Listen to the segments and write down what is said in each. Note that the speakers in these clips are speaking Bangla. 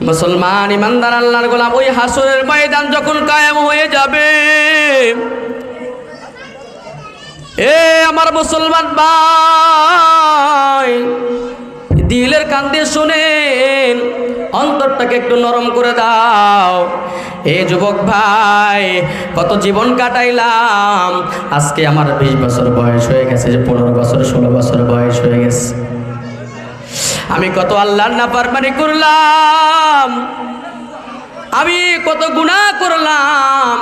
মুসলমান ইমানদার আল্লাহর গোলাম, ওই হাসরের ময়দান যখন কায়েম হয়ে যাবে। এ আমার মুসলমান ভাই, দিলের কান্দে শুনেন, অন্তরটাকে একটু নরম করে দাও। এ যুবক ভাই, কত জীবন কাটাইলাম, আজকে আমার বিশ বছর বয়স হয়ে গেছে, যে পনেরো বছর, ষোলো বছর বয়স হয়ে গেছে। আমি কত আল্লাহর নাফরমানি করলাম, আমি কত গুণা করলাম,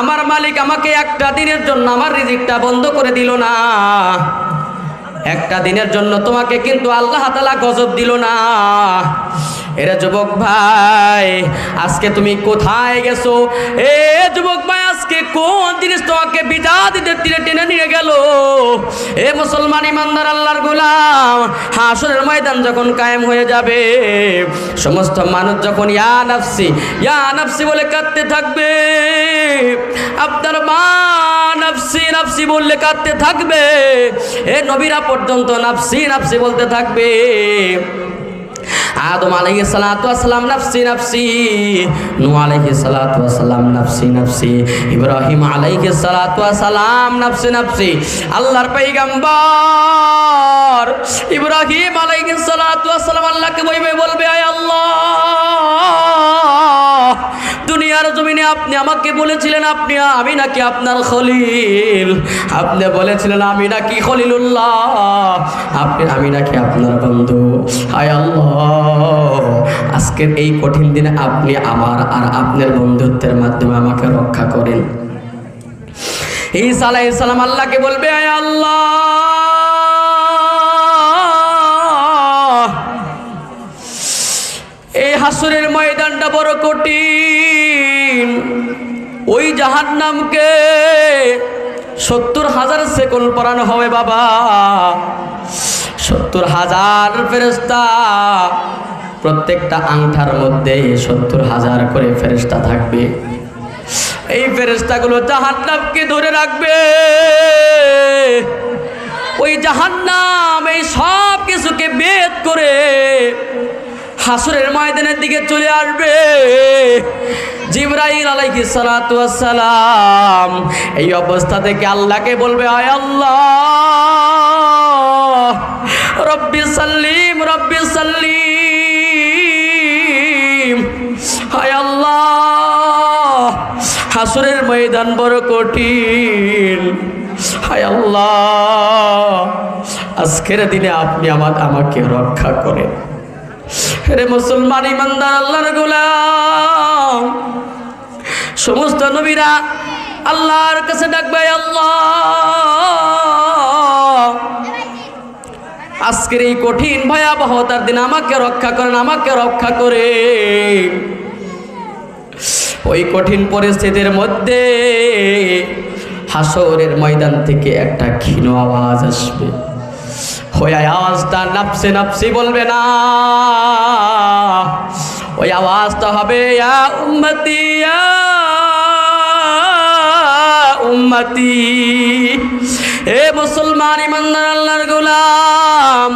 আমার মালিক আমাকে একটা দিনের জন্য আমার রিজিকটা বন্ধ করে দিল না। একটা দিনের জন্য তোমাকে কিন্তু আল্লাহ তালা গজব দিল না। এরা যুবক ভাই, আজকে তুমি কোথায় গেছো? এ যুবক ভাই, আজকে কোন জিনিস তোমাকে দিতে তীরে টেনে নিয়ে গেল? এ মুসলমান ইমানদার আল্লাহর গোলাম, হাসরের ময়দান যখন কায়েম হয়ে যাবে, সমস্ত মানুষ যখন ইয়া নাফসি ইয়া নাফসি বলে কাঁদতে থাকবে। আপনার মা নাফসি নাফসি বললে কাঁদতে থাকবে। এ নবীরা পর্যন্ত নাফসি নাফসি বলতে থাকবে। আদম আলহি সালাতাম নাফসি নাফসি। নূহ আলাইহিস সালাতু ওয়াসসালাম নাফসি নাফসি। ইব্রাহিম আলহি সালাতাম নাফসি নাফসি। আল্লাহর পয়গম্বর ইব্রাহিম আলহি সালাতাম আল্লাহকে বইবে, বলবে, আয় আল্লাহ জমিনে আপনি আমাকে বলেছিলেন, আপনি, আমি নাকি আপনার খলিল। আপনি বলেছিলেন, আমি নাকি খলিলুল্লাহ। আপনি, আমি নাকি আপনার বন্ধু। হায় আল্লাহ! আজকের এই কঠিন দিনে আপনি আমার আর আপনার বন্ধুত্বের মাধ্যমে আমাকে রক্ষা করেন। ঈসা আলাইহিস সালাম আল্লাহকে বলবে, আয় আল্লাহ! এই হাসুরের ময়দানটা বড় কঠিন। ওই জাহান্নামকে সত্তর হাজার সেকল পরানো হবে বাবা। সত্তর হাজার ফেরেস্তা প্রত্যেকটা আংঠার মধ্যে সত্তর হাজার করে ফেরেস্তা থাকবে। এই ফেরেস্তাগুলো জাহান্নামকে ধরে রাখবে। ওই জাহান্নাম এই সব কিছুকে বেদ করে হাসুরের ময়দানের দিকে চলে আসবে। জিব্রাইল সালাতু সালাম এই অবস্থা থেকে আল্লাহকে বলবে, আয় আল্লাহ, রব্বি সাল্লিম রব্বি সাল্লিম হায় আল্লাহ, হাসুরের ময়দান বড় কঠিন হায় আল্লাহ, আজকের দিনে আপনি আমার আমাকে রক্ষা করেন। রে মুসলমান ইমানদার, আল্লাহর গোলাম। সমস্ত নবীরা আল্লাহর কাছে ডাকবে আল্লাহ, আজকের এই কঠিন ভয়াবহতার দিন আমাকে রক্ষা করেন, আমাকে রক্ষা করে ওই কঠিন পরিস্থিতির মধ্যে হাসরের ময়দান থেকে একটা ক্ষীণ আওয়াজ আসবে। ওই আওয়াজটা নাপসে নাপসি বলবে না। ওই আওয়াজটা হবে উম্মতি উম্মতি। এ মুসলমান ইমানদার আল্লাহর গোলাম,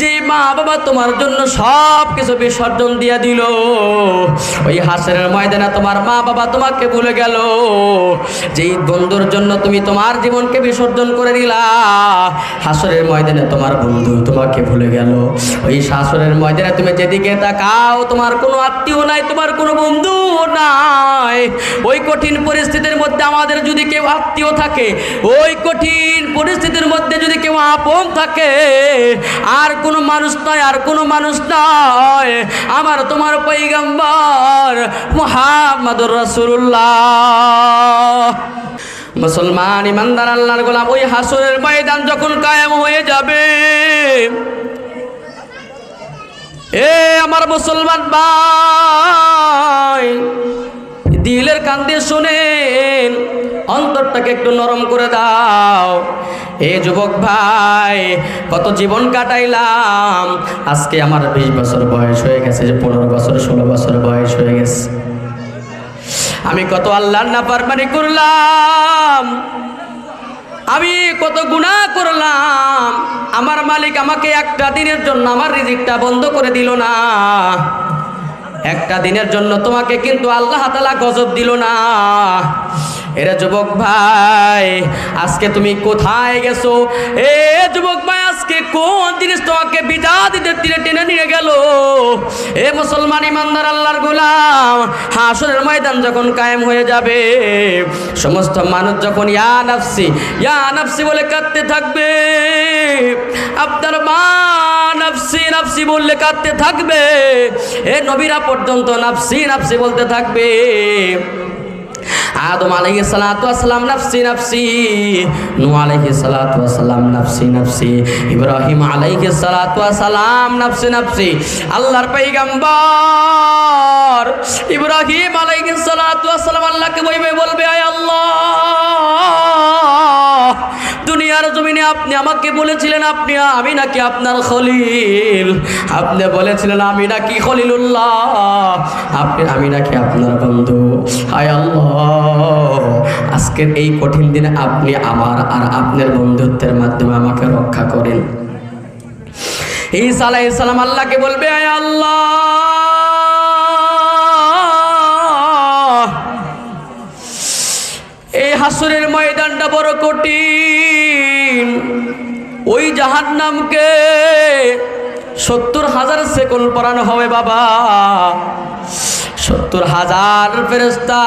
যে মা বাবা তোমার জন্য সব কিছু বিসর্জন দিয়ে দিল। ওই হাসের ময়দানে তোমার মা বাবা তোমাকে ভুলে গেল। যেই বন্ধুর জন্য তুমি তোমার জীবনকে বিসর্জন করে দিলা, হাসরের ময়দানে তোমার বন্ধু তোমাকে ভুলে গেল। ওই শাসরের ময়দানে তুমি যেদিকে তাকাও, তোমার কোনো আত্মীয় নাই, তোমার কোনো বন্ধু নাই। ওই কঠিন পরিস্থিতির মধ্যে আমাদের যদি কেউ আত্মীয় থাকে। ওই কঠিন পরিস্থিতির মধ্যে যদি কেউ আপন থাকে, আর কোনো মানুষ নয়, আর কোনো মানুষ নয়, আমার তোমার পৈগম্বর মুহাম্মাদুর রাসূলুল্লাহ। মুসলমান, ইমানদার, আল্লাহর গোলাম, ওই হাসুরের ময়দান যখন কায়েম হয়ে যাবে, এ আমার মুসলমান ভাই, দিলের কান্দে শুনেন অন্তরটাকে একটু নরম করে দাও। এ যুবক ভাই, কত জীবন কাটাইলাম। আজকে আমার বিশ বছর বয়স হয়ে গেছে, যে পনেরো বছর, ষোলো বছর বয়স হয়ে গেছে। আমি কত আল্লাহর নাফরমানি করলাম। আমি কত গুনাহ করলাম। আমার মালিক আমাকে একটা দিনের জন্য আমার রিজিকটা বন্ধ করে দিল না। একটা দিনের জন্য তোমাকে কিন্তু আল্লাহ তালা গজব দিল না। এরা যুবক ভাই, আজকে তুমি কোথায় গেছো? এ যুবক ভাই, আজকে কোন জিনিস তোমাকে বিদা দিতে তীরে টেনে নিয়ে গেল? এ মুসলমান ইমানদার আল্লাহর গোলাম, হাসরের ময়দান যখন কায়েম হয়ে যাবে, সমস্ত মানুষ যখন ইয়া নাফসি ইয়া নাফসি বলে কাঁদতে থাকবে। আপনার মা নাফসি নাফসি বললে কাঁদতে থাকবে। এ নবীরা পর্যন্ত নাফসি নাফসি বলতে থাকবে। আদম আলহি সালাতু ওয়াসালাম নাফসি নাফসি। নূহ আলাইহি সালাতু ওয়াসালাম নাফসি নাফসি। ইব্রাহিম আলহি সালাতু ওয়াসালাম নাফসি নাফসি। আল্লাহর পয়গম্বর ইব্রাহিম আলহি সালাতু আল্লাহকে বইবে বলবে দুনিয়ার জমিনে আপনি আমাকে বলেছিলেন, আপনি, আমি নাকি আপনার খলিল। আপনি বলেছিলেন, আমি নাকি খলিলুল্লাহ। আপনি, আমি নাকি আপনার বন্ধু। হায় আল্লাহ, আজকের এই কঠিন দিনে আপনি আমার আর আপনার বন্ধুত্বের মাধ্যমে আমাকে রক্ষা করেন। ঈসা আলাইহিস সালাম আল্লাহকে বলবে, আয় আল্লাহ, এই হাসুরের ময়দানটা বড় কঠিন। ওই জাহান নামকে সত্তর হাজার সেকেন্ড পড়ানো হবে বাবা। সত্তর হাজার ফেরেস্তা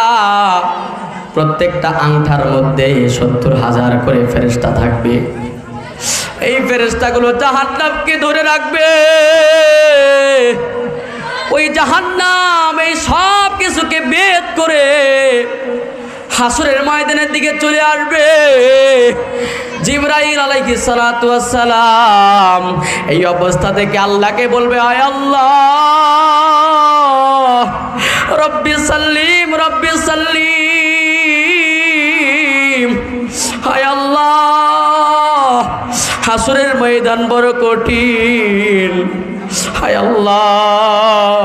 প্রত্যেকটা আংঠার মধ্যে সত্তর হাজার করে ফেরেস্তা থাকবে। এই ফেরেস্তাগুলো জাহান্নামকে ধরে রাখবে। ওই জাহান্নাম এই সব কিছুকে বেদ করে হাসুরের ময়দানের দিকে চলে আসবে। জিব্রাইল সালাতু সালাম এই অবস্থা থেকে আল্লাহকে বলবে, আয় আল্লাহ, রব্বি সাল্লিম রব্বি সাল্লিম হায় আল্লাহ, হাসুরের ময়দান বড় কঠিন হায় আল্লাহ,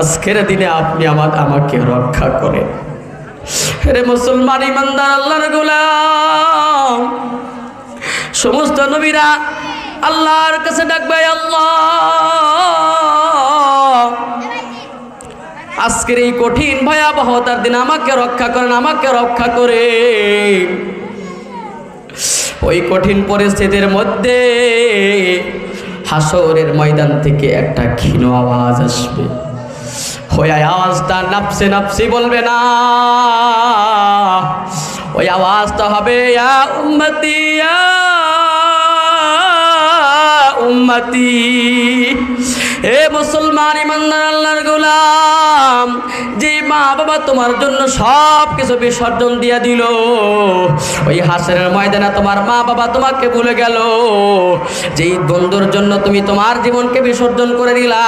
আজকের দিনে আপনি আমার আমাকে রক্ষা করেন। রে মুসলমান ইমানদার আল্লাহর গোলাম। সমস্ত নবীরা আল্লাহর কাছে ডাকবে আল্লাহ। আজকের এই কঠিন ভয়াবহতার দিন আমাকে রক্ষা করেন, আমাকে রক্ষা করে ওই কঠিন পরিস্থিতির মধ্যে হাসরের ময়দান থেকে একটা ক্ষীণ আওয়াজ আসবে। ওই আওয়াজটা নাপসে নাপসি বলবে না। ওই আওয়াজটা হবে ইয়া উম্মতি ইয়া উম্মতি। এ মুসলমান ইমানদার আল্লাহর গোলাম, যে মা বাবা তোমার জন্য সব কিছু বিসর্জন দিয়ে দিল। ওই হাসরের ময়দানে তোমার মা বাবা তোমাকে ভুলে গেল। যেই বন্ধুর জন্য তুমি তোমার জীবনকে বিসর্জন করে দিলা,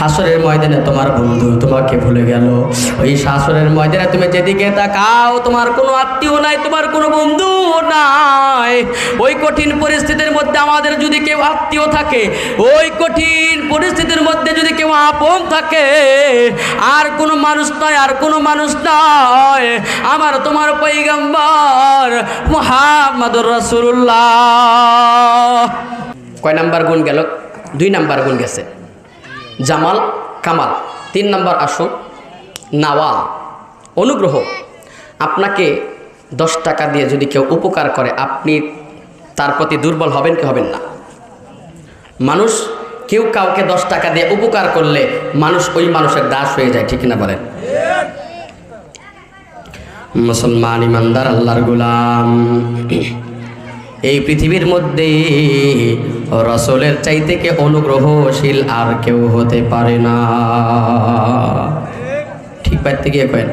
হাসরের ময়দানে তোমার বন্ধু তোমাকে ভুলে গেল। ওই শাসরের ময়দানে তুমি যেদিকে তাকাও, তোমার কোনো আত্মীয় নাই, তোমার কোনো বন্ধু নাই। ওই কঠিন পরিস্থিতির মধ্যে আমাদের যদি কেউ আত্মীয় থাকে, ওই কঠিন পরিস্থিতির মধ্যে যদি কেউ আপন থাকে, আর কোনো মানুষ নয়, আর কোনো মানুষ নয়, আমার তোমার পৈগম্বর মোহাম্মদুর রাসূলুল্লাহ। কয় নাম্বার গুণ গেল? দুই নাম্বার গুণ গেছে। জামাল, কামাল। তিন নাম্বার আসুন নাওয়াল। অনুগ্রহ, আপনাকে দশ টাকা দিয়ে যদি কেউ উপকার করে, আপনি তার প্রতি দুর্বল হবেন কি হবেন না? মানুষ কেউ কাউকে দশ টাকা দিয়ে উপকার করলে মানুষ ওই মানুষের দাস হয়ে যায়, ঠিক না বলেন? মুসলমান ইমানদার, আল্লাহর গুলাম। এই পৃথিবীর মধ্যে রসলের চাইতে কে অনুগ্রহশীল আর কেউ হতে পারে না। ঠিক পাইতে গিয়ে কেন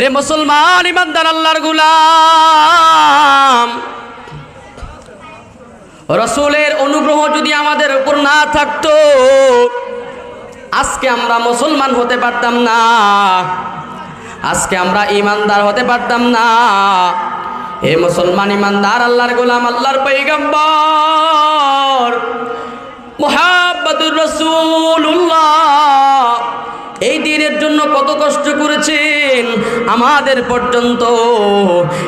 রে মুসলমান ইমানদার, আল্লাহর গুলাম। রসুলের অনুগ্রহ যদি আমাদের উপর না থাকতো, আজকে আমরা মুসলমান হতে পারতাম না। আজকে আমরা ইমানদার হতে পারতাম না। এ মুসলমান ইমানদার, আল্লাহর গোলাম, আল্লাহর পৈগম্বর মোহাম্মদুর রসুল্লাহ এই দিনের জন্য কত কষ্ট করেছেন? আমাদের পর্যন্ত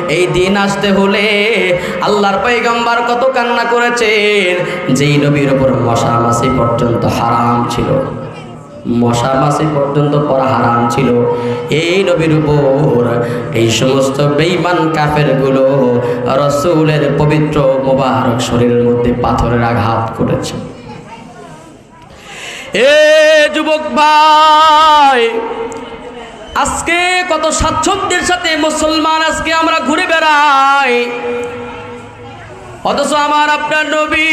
এই দিন আসতে হলে আল্লাহর পৈগম্বার কত কান্না করেছেন? যেই নবীর ওপর মশা মাসি পর্যন্ত হারাম ছিল। মশা মাসি পর্যন্ত পড়া হারাম ছিল। এই নবীর উপর এই সমস্ত বেইমান কাফেরগুলো রসুলের পবিত্র মোবারক শরীরের মধ্যে পাথরের আঘাত করেছে। এ যুবক ভাই, আজকে কত স্বাচ্ছন্দ্যের সাথে মুসলমান আজকে আমরা ঘুরে বেড়াই। অথচ আমার আপনার নবী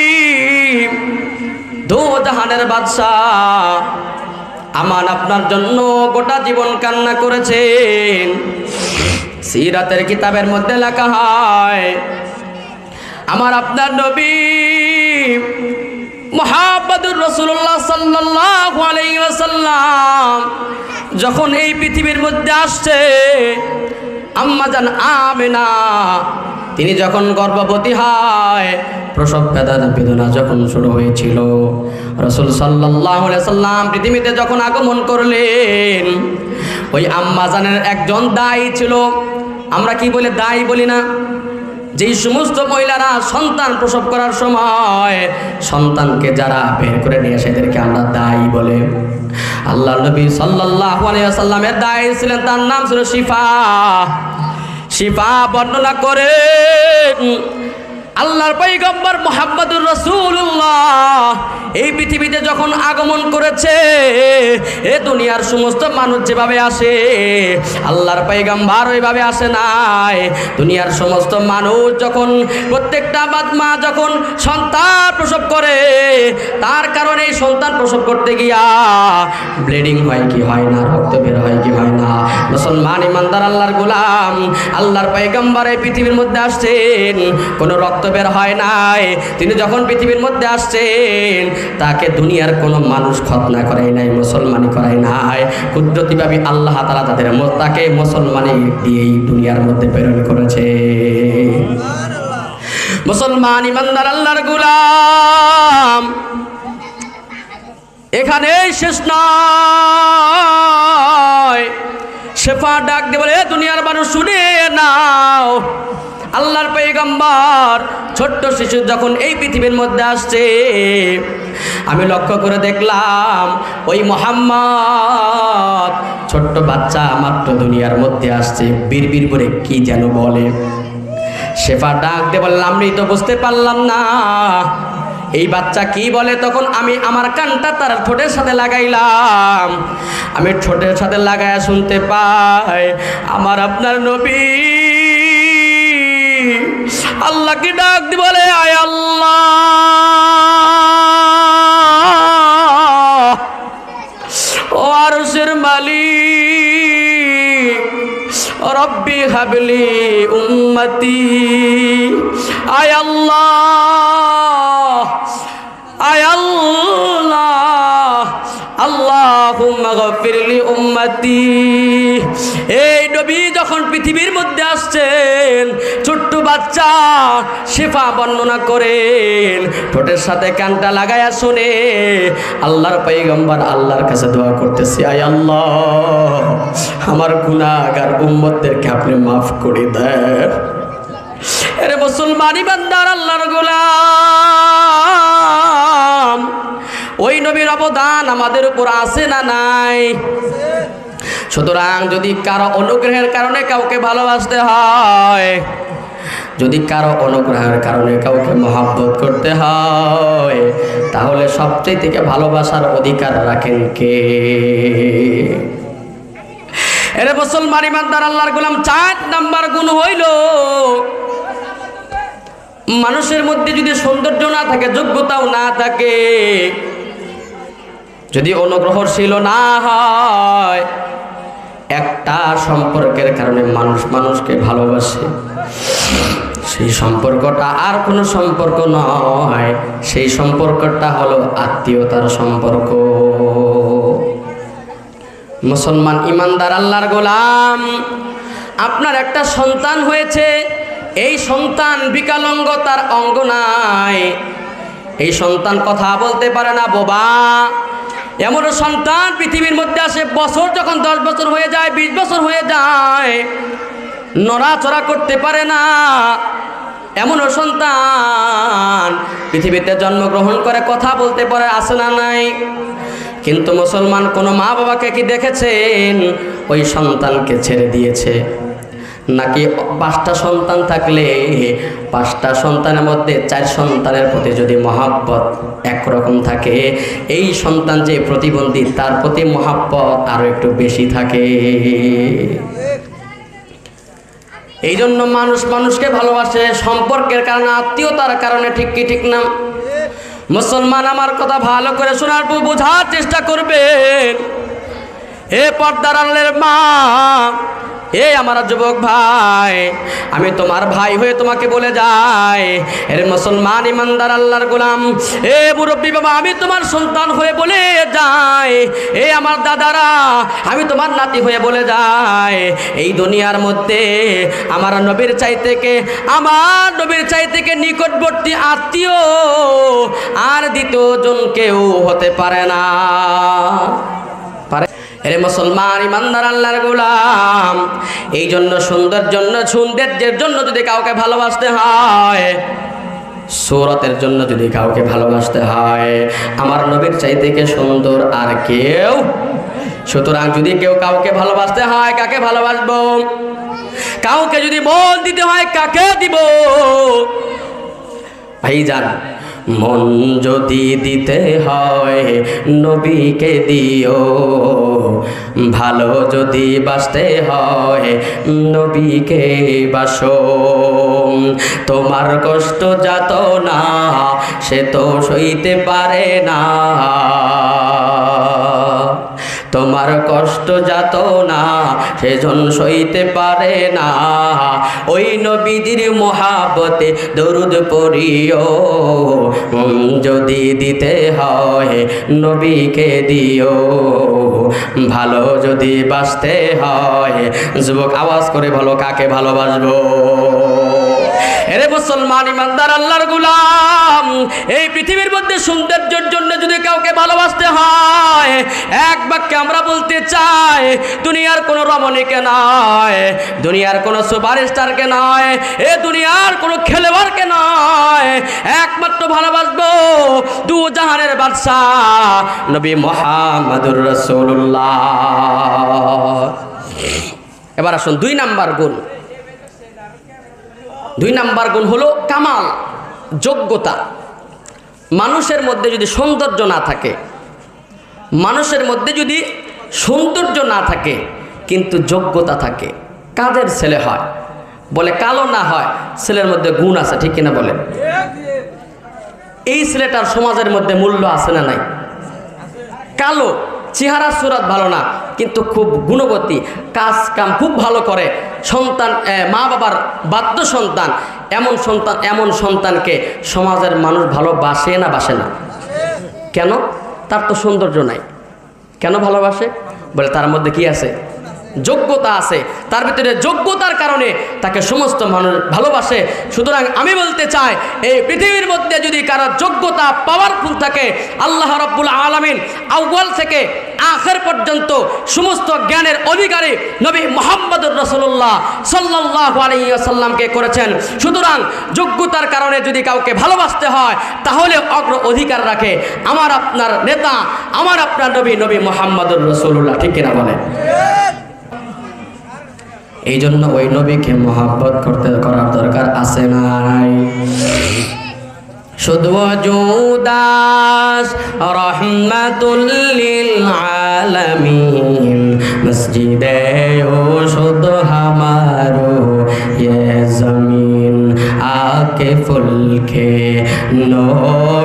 জাহানের বাদশাহ আমার আপনার জন্য গোটা জীবন কান্না করেছেন। সিরাতের কিতাবের মধ্যে লেখা হয়, আমার আপনার নবী মোহাম্মদুর রসুল্লাহ সাল্লাহ আলাইসাল্লাম যখন এই পৃথিবীর মধ্যে আসছে, আম্মা জান আমেনা, তিনি যখন গর্ভবতী হয়, প্রসব বেদনা যখন শুরু হয়েছিল, রসুল সাল্লাম পৃথিবীতে যখন আগমন করলেন, ওই আম্মা জানের একজন দায়ী ছিল। আমরা কি বলে দায়ী বলি না? যেই সমস্ত মহিলারা সন্তান প্রসব করার সময় সন্তানকে যারা বের করে নিয়ে সেদেরকে আমরা দায়ী বলে। আল্লাহ নবী সাল্লাহ আলাইসাল্লামের দায়ী ছিলেন, তার নাম ছিল শিফা। শিফা বর্ণনা করে আল্লাহর পৈগম্বর মোহাম্মদুর রসুল্লাহ এই পৃথিবীতে যখন আগমন করেছে, এ দুনিয়ার সমস্ত মানুষ যেভাবে আসে, আল্লাহর পৈগম্বর ওইভাবে আসে নাই। দুনিয়ার সমস্ত মানুষ যখন, প্রত্যেকটা বাদ মা যখন সন্তান প্রসব করে, তার কারণে সন্তান প্রসব করতে গিয়া ব্লিডিং হয় কি হয় না, রক্ত বের হয় কি হয় মুসলমান ইমানদার আল্লাহর গোলাম, আল্লাহর পৈগম্বর এই পৃথিবীর মধ্যে আসছেন, কোনো রক্ত বের হয় নাই। তিনি যখন পৃথিবীর মধ্যে আসছেন, তাকে দুনিয়ার কোনো মানুষ খতনা করাই নাই মুসলমানি করাই নাই। কুদরতিভাবে আল্লাহ তালা তাদের তাকে মুসলমানি দিয়েই দুনিয়ার মধ্যে প্রেরণ করেছে। মুসলমান ইমানদার আল্লাহর গুলাম, এখানেই শেষ নয়। শেফা ডাক দিয়ে বলে দুনিয়ার মানুষ, শুনে নাও। আল্লাহর পেগম্বর ছোট্ট শিশু যখন এই পৃথিবীর মধ্যে আসছে, আমি লক্ষ্য করে দেখলাম, ওই মোহাম্মদ ছোট্ট বাচ্চা মাত্র দুনিয়ার মধ্যে আসছে বীর করে কি যেন বলে। শেফা ডাক দিয়ে বললাম আমি তো বুঝতে পারলাম না এই বাচ্চা কি বলে? তখন আমি আমার কানটা তার ঠোঁটের সাথে লাগাইলাম। আমি ঠোঁটের সাথে লাগায় শুনতে পাই, আমার আপনার নবী আল্লাহ কি ডাক দি বলে, আয় আল্লাহ। ও আরশের মালিক, রব্বি হাবলি উম্মতি। আয় আল্লাহ গফিরলি উম্মতি। এই নবী যখন পৃথিবীর মধ্যে আসছেন, ছোট্ট বাচ্চা শেফা বর্ণনা করেন, ঠোঁটের সাথে কানটা লাগায়া শুনে, আল্লাহর পৈগম্বর আল্লাহর কাছে দোয়া করতেছি, আয় আল্লাহ, আমার গুনাহগার উম্মতদেরকে আপনি মাফ করে দেন। এরে মুসলমানি বান্দার আল্লাহর ওই অবদান আমাদের উপর আছে না নাই? সুতরাং যদি কারও অনুগ্রহের কারণে কাউকে ভালোবাসতে হয়, যদি কারও অনুগ্রহের কারণে কাউকে মহাব্বত করতে হয়, তাহলে সবচেয়ে থেকে ভালোবাসার অধিকার রাখেন কে? এরে মুসলমান ইমানদার, আল্লাহর গোলাম, চার নাম্বার গুণ হইল মানুষের মধ্যে যদি সৌন্দর্য না থাকে, যোগ্যতাও না থাকে যদি অনুগ্রহশীল না হয়, একটা সম্পর্কের কারণে মানুষ মানুষকে ভালোবাসে। সেই সম্পর্কটা আর কোনো সম্পর্ক নয়, সেই সম্পর্কটা হলো আত্মীয়তার সম্পর্ক। মুসলমান ইমানদার আল্লাহর গোলাম, আপনার একটা সন্তান হয়েছে, এই সন্তান বিকালঙ্গ তার অঙ্গ নাই। এই সন্তান কথা বলতে পারে না, বোবা। এমন সন্তান পৃথিবীর মধ্যে আসে, বছর যখন দশ বছর হয়ে যায়, বিশ বছর হয়ে যায়, নড়াচড়া করতে পারে না। এমনও সন্তান পৃথিবীতে জন্মগ্রহণ করে, কথা বলতে পারে, আসে না নাই। কিন্তু মুসলমান কোনো মা বাবাকে কি দেখেছেন? ওই সন্তানকে ছেড়ে দিয়েছে। নাকি পাঁচটা সন্তান থাকলে পাঁচটা সন্তানের মধ্যে চার সন্তানের প্রতি যদি মহাব্বত একরকম থাকে, এই সন্তান যে প্রতিবন্ধী, তার প্রতি মহাব্বত আরও একটু বেশি থাকে। এই জন্য মানুষ মানুষকে ভালোবাসে, সম্পর্কের কারণে, আত্মীয়তার কারণে, ঠিক কি, ঠিক না? মুসলমান আমার কথা ভালো করে শোনার পর বোঝার চেষ্টা করবেন এ পর্দার মা এ আমার যুবক ভাই, আমি তোমার ভাই হয়ে তোমাকে বলে যাই। এর মুসলমান ইমানদার আল্লাহর গোলাম। এ মুরব্বী বাবা, আমি তোমার সন্তান হয়ে বলে যাই। এ আমার দাদারা, আমি তোমার নাতি হয়ে বলে যাই। এই দুনিয়ার মধ্যে আমার নবীর চাই থেকে, আমার নবীর চাই থেকে নিকটবর্তী আত্মীয় আর দ্বিতীয় জন কেউ হতে পারে না। এরে মুসলমান, ইমানদার, আল্লাহর গোলাম। এই জন্য সুন্দর জন্য, সৌন্দর্যের জন্য যদি কাউকে ভালোবাসতে হয়, সৌরতের জন্য যদি কাউকে ভালোবাসতে হয়, আমার নবীর চাই থেকে সুন্দর আর কেউ? সুতরাং যদি কেউ কাউকে ভালোবাসতে হয়, কাকে ভালোবাসবো? কাউকে যদি মন দিতে হয়, কাকে দিব? ভাইজান মন যদি দিতে হয়, নবীকে দিও। ভালো যদি বাসতে হয়, নবীকে বাসো। তোমার কষ্ট যাত না, সে তো সইতে পারে না। তোমার কষ্ট যাত না, সেজন সইতে পারে না। ওই নবীজির মহাবতে দরুদ পড়িও, যদি দিতে হয় নবীকে দিও। ভালো যদি বাঁচতে হয়, যুবক আওয়াজ করে ভালো কাকে ভালোবাসবো? এরে মুসলমান ইমানদার আল্লাহর গুলাম, এই পৃথিবীর মধ্যে সৌন্দর্যের জন্য যদি কাউকে ভালোবাসতে হয়, এক বাক্যে আমরা বলতে চাই, দুনিয়ার কোনো রমণীকে নয়, দুনিয়ার কোনো সুপারস্টারকে নয়, এ দুনিয়ার কোনো খেলোয়াড়কে নয়, একমাত্র ভালোবাসবো দু জাহানের বাদশাহ নবী মোহাম্মদুর রসুল্লাহ এবার আসুন দুই নাম্বার গুণ। দুই নাম্বার গুণ হলো কামাল, যোগ্যতা। মানুষের মধ্যে যদি সৌন্দর্য না থাকে, মানুষের মধ্যে যদি সৌন্দর্য না থাকে, কিন্তু যোগ্যতা থাকে, কাদের ছেলে হয়? বলে কালো না হয়, ছেলের মধ্যে গুণ আছে, ঠিক কিনা বলে এই ছেলেটার সমাজের মধ্যে মূল্য আছে না নাই? কালো, চেহারা, সুরাত ভালো না কিন্তু খুব গুণবতী, কাজ কাম খুব ভালো করে। সন্তান মা বাবার বাধ্য সন্তান, এমন সন্তান, এমন সন্তানকে সমাজের মানুষ ভালোবাসে না বাসে না। কেন? তার তো সৌন্দর্য নাই। কেন ভালোবাসে? বলে তার মধ্যে কি আছে? যোগ্যতা আছে। তার ভিতরে যোগ্যতার কারণে তাকে সমস্ত মানুষ ভালোবাসে। সুতরাং আমি বলতে চাই, এই পৃথিবীর মধ্যে যদি কারও যোগ্যতা পাওয়ারফুল থাকে, আল্লাহ রব্বুল আলমিন আউ্বাল থেকে আখের পর্যন্ত সমস্ত জ্ঞানের অধিকারী নবী মোহাম্মদুর রসুল্লাহ সাল্লাহ আলাইসাল্লামকে করেছেন। সুতরাং যোগ্যতার কারণে যদি কাউকে ভালোবাসতে হয়, তাহলে অগ্র অধিকার রাখে। আমার আপনার নেতা, আমার আপনার নবী নবী মোহাম্মদুর রসুল্লাহ ঠিক কিনা বলে এই জন্য ওই নবীকে মহাব্বত করতে করার দরকার আছে নাই। শুধু জুদাস রহমাতুল্লিল মসজিদে ও শুধু হামারো, এ জমিন আকে ফুলকে। নো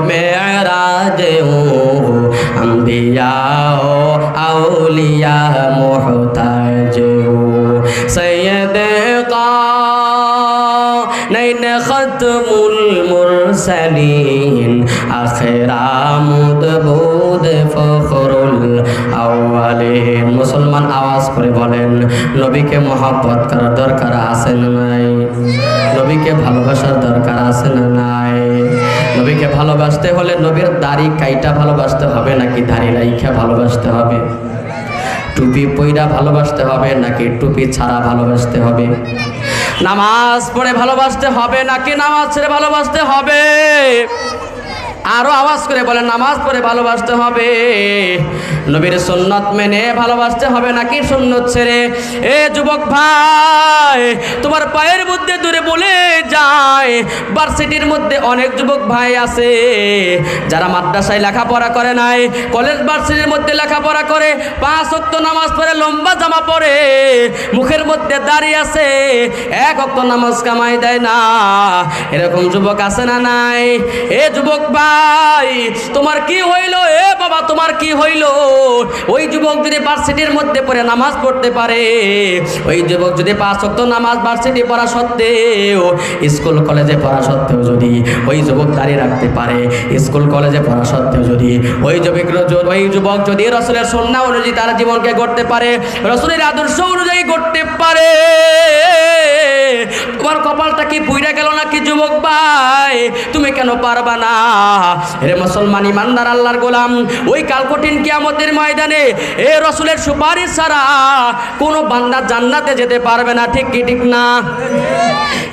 মেরাজ ও আম্বিয়া ও আউলিয়া মোহতায় মুসলমান আওয়াজ করে বলেন, নবীকে মহব্বত করার দরকার আছে না নাই? নবীকে ভালোবাসার দরকার আছে না নাই? নবীকে ভালোবাসতে হলে নবীর দাড়ি কাইটা ভালোবাসতে হবে নাকি দাড়ি রাইখা ভালোবাসতে হবে? টুপি পইরা ভালোবাসতে হবে নাকি টুপি ছাড়া ভালোবাসতে হবে? নামাজ পড়ে ভালোবাসতে হবে নাকি নামাজ ছেড়ে ভালোবাসতে হবে? আরও আওয়াজ করে বলে নামাজ পড়ে ভালোবাসতে হবে। নবীর সুন্নত মেনে ভালোবাসতে হবে নাকি সুন্নত ছেড়ে? এ যুবক ভাই, তোমার পায়ের মধ্যে দূরে বলে যায় ভার্সিটির মধ্যে অনেক যুবক ভাই আছে, যারা মাদ্রাসায় লেখাপড়া করে নাই কলেজ ভার্সিটির মধ্যে লেখাপড়া করে, পাঁচ অক্ত নামাজ পড়ে, লম্বা জামা পরে, মুখের মধ্যে দাঁড়িয়ে আছে, এক অক্ত নামাজ কামাই দেয় না। এরকম যুবক আছে না নাই? এ যুবক ভাই তোমার কি হইল? এ বাবা, তোমার কি হইল? ওই যুবক যদি ভার্সিটির মধ্যে পড়ে নামাজ পড়তে পারে, ওই যুবক যদি পাঁচ অক্ত নামাজ ভার্সিটি পড়া সত্ত্বেও, স্কুল, কলেজে পড়া সত্ত্বেও যদি ওই যুবক দাঁড়িয়ে রাখতে পারে, স্কুল, কলেজে পড়া সত্ত্বেও যদি ওই যুবক ওই যুবক যদি রসুলের সন্না অনুযায়ী তার জীবনকে গড়তে পারে, রসুলের আদর্শ অনুযায়ী গড়তে পারে। তোমার কপালটা কি পুইরা গেল নাকি, যুবক ভাই? তুমি কেন পারবা না? রে মুসলমান ইমানদার আল্লাহর গোলাম, ওই কাল কঠিন কিয়ামতের ময়দানে এ রসুলের সুপারিশ ছাড়া কোনো বান্দা জান্নাতে যেতে পারবে না, ঠিক কি, ঠিক না?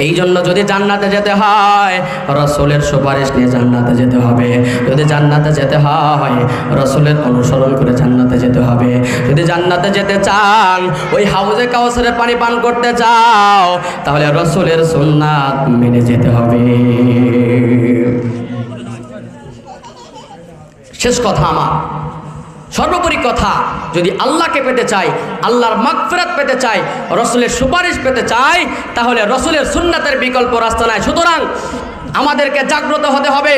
এই জন্য যদি জান্নাতে যেতে হয়, রসুলের সুপারিশ নিয়ে জান্নাতে যেতে হবে। যদি জান্নাতে যেতে হয়, রসুলের অনুসরণ করে জান্নাতে যেতে হবে। যদি জান্নাতে যেতে চান, ওই হাউজে কাউসারে পানি পান করতে চাও তাহলে রসুলের সুন্নাত মেনে যেতে হবে। শেষ কথা আমার। সর্বোপরি কথা, যদি আল্লাহকে পেতে চাই, আল্লাহর মাগফিরাত পেতে চাই, রসুলের সুপারিশ পেতে চাই, তাহলে রসুলের সুন্নাতের বিকল্প রাস্তা নাই। সুতরাং আমাদেরকে জাগ্রত হতে হবে।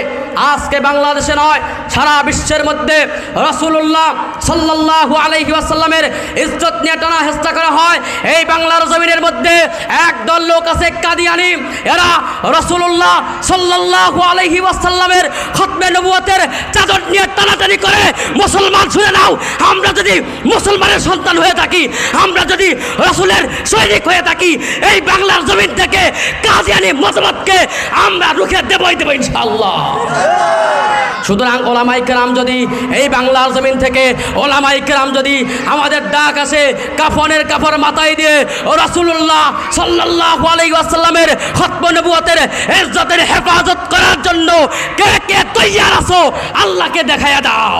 আজকে বাংলাদেশে নয়, সারা বিশ্বের মধ্যে রসুল্লাহ সাল্লাহ আলহি আসাল্লামের ইজ্জত নিয়ে টানা হেস্তা করা হয়। এই বাংলার জমিনের মধ্যে একদল লোক আছে কাদিয়ানি এরা রসুল্লাহ সাল্লাহ আলহি আসাল্লামের খতমে নবুয়তের চাদর নিয়ে টানাটানি করে, মুসলমান, শুনে নাও, আমরা যদি মুসলমানের সন্তান হয়ে থাকি, আমরা যদি রসুলের সৈনিক হয়ে থাকি, এই বাংলার জমিন থেকে কাদিয়ানি মতামতকে আমরা রুখে দেবই দেবো ইনশাআল্লাহ। সুতরাং ওলামাই কেরাম যদি এই বাংলার জমিন থেকে, ওলামাই কেরাম যদি আমাদের ডাক আসে কাফনের কাফর মাথায় দিয়ে ও রাসুল্লাহ সাল্লাহ আলাইসাল্লামের খতম নবুয়তের ইজ্জতের হেফাজত করার জন্য কে কে তৈয়ার আছো? আল্লাহকে দেখাইয়া দাও।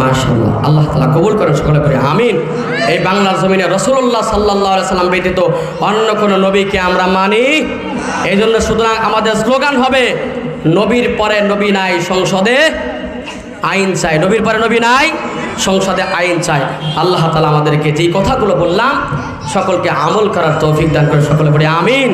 মাশাল্লাহ আল্লাহ তালা কবুল করেন সকলে করে আমিন। এই বাংলার জমিনে রসুল্লাহ সাল্লাহ সাল্লাম ব্যতীত অন্য কোনো নবীকে আমরা মানি? এই জন্য সুতরাং আমাদের স্লোগান হবে, নবীর পরে নবী নাই, সংসদে আইন চাই। নবীর পরে নবী নাই, সংসদে আইন চাই। আল্লাহ তালা আমাদেরকে যেই কথাগুলো বললাম, সকলকে আমল করার তৌফিক দান করে সকলে পড়ে আমিন।